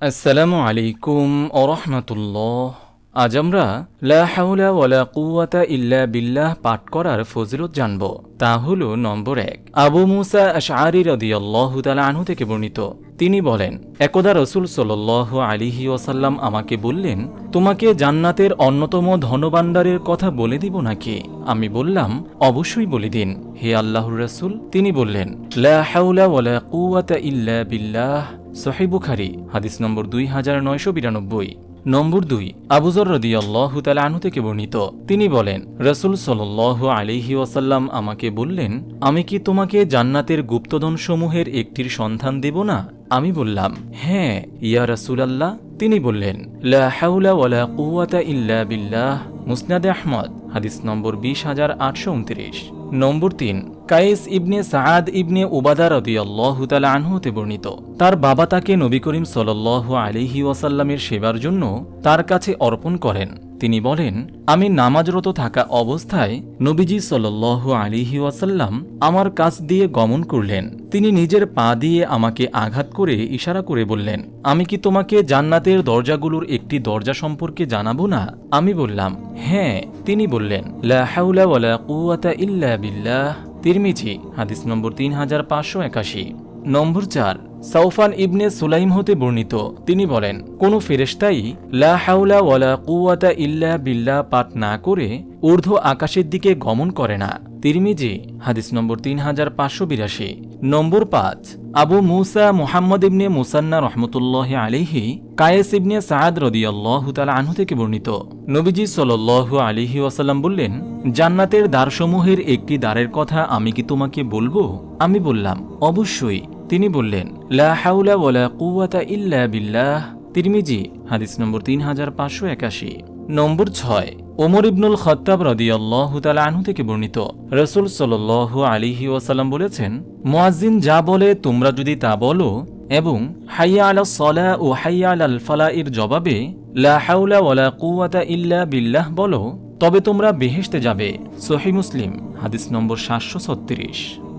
আসসালামু আলাইকুম ওরহমতুল্লাহ আজ আমরা লা হাওলা ওয়ালা কুওয়াতা ইল্লা বিল্লাহ পাঠ করার ফজিলত জানব। তা হল নম্বর এক। আবু মুসা আশআরি রাদিয়াল্লাহু তাআলা আনহু থেকে বর্ণিত। তিনি বলেন, একদা রসুল সাল্লাল্লাহু আলিহি ওয়াসাল্লাম আমাকে বললেন, তোমাকে জান্নাতের অন্যতম ধনভাণ্ডারের কথা বলে দিব নাকি? আমি বললাম, অবশ্যই বলে দিন। হে আল্লাহর রসুল, তিনি বললেন, লা হাওলা ওয়ালা কুওয়াতা ইল্লা বিল্লাহ। সহি বুখারি, হাদিস নম্বর দুই হাজার নয়শো বিরানব্বই। নম্বর দুই আবুজর রদি আল্লাহ আনহু থেকে বর্ণিত। তিনি বলেন, রসুল সাল আলিহি ওয়াসাল্লাম আমাকে বললেন, আমি কি তোমাকে জান্নাতের গুপ্তধন সমূহের একটির সন্ধান দেব না? আমি বললাম হ্যাঁ ইয়া রসুল আল্লাহ তিনি বললেন, লা হাউলা ওয়ালা কুয়াতা ইল্লা বিল্লাহ, মুসনাদ আহমদ। হাদিস নম্বর বিশ হাজার আটশো উনত্রিশ। নম্বর তিন, কায়েস ইবনে সাদ ইবনে ওবাদা রদিয়াল্লাহু আনহুতে বর্ণিত, তার বাবা তাকে নবী করিম সাল্লাল্লাহু আলিহি ওয়াসাল্লামের সেবার জন্য তার কাছে অর্পণ করেন। তিনি বলেন, আমি নামাজরত থাকা অবস্থায় নবীজি সাল্লাল্লাহু আলিহি ওয়াসাল্লাম আমার কাছ দিয়ে গমন করলেন। তিনি নিজের পা দিয়ে আমাকে আঘাত করে ইশারা করে বললেন, আমি কি তোমাকে জান্নাতের দরজাগুলোর একটি দরজা সম্পর্কে জানাব না? আমি বললাম হ্যাঁ। তিনি বললেন, লা ইল্লা বিল্লাহ। তিরমিজি, হাদিস নম্বর তিন হাজার পাঁচশো একাশি। নম্বর চার সাউফান ইবনে সুলাইম হতে বর্ণিত। তিনি বলেন, কোন ফেরেস্তাই লা হাউলা ওয়ালা কুয়াতা ইল্লা বিল্লা পাঠ না করে ঊর্ধ্ব আকাশের দিকে গমন করে না। তিরমিজি, হাদিস নম্বর তিন হাজার পাঁচশো বিরাশি। নম্বর পাঁচ, আবু মুসা মুহাম্মদ ইবনে মুসান্না রহমতুল্লাহ আলিহি কায়েস ইবনে সাদ রদিয়াল্লাহ তালা আনহু থেকে বর্ণিত। নবীজি সাল আলিহি ওয়াসাল্লাম বললেন, জান্নাতের দ্বারসমূহের একটি দ্বারের কথা আমি কি তোমাকে বলব? আমি বললাম, অবশ্যই। তিনি বললেন, লা হাউলা ওয়ালা কুওয়াতা ইল্লা বিল্লাহ। তিরমিজি, হাদিস নম্বর তিন হাজার পাঁচশো একাশি। নম্বর ছয়, ওমর ইবনুল খত্তাব রদিয়াল্লাহ তালা আনহু থেকে বর্ণিত। রসুল সাল আলিহি ওয়াসাল্লাম বলেছেন, মুয়াজ্জিন যা বলে তোমরা যদি তা বলো এবং হাইয়া আলা সলা ও হাইয়া আল ফালা এর জবাবে, লা হাউলা ওয়ালা কুওয়াতা ইল্লা বিল্লাহ বলো, তবে তোমরা বেহেশতে যাবে। সহি মুসলিম, হাদিস নম্বর সাতশো ছত্রিশ।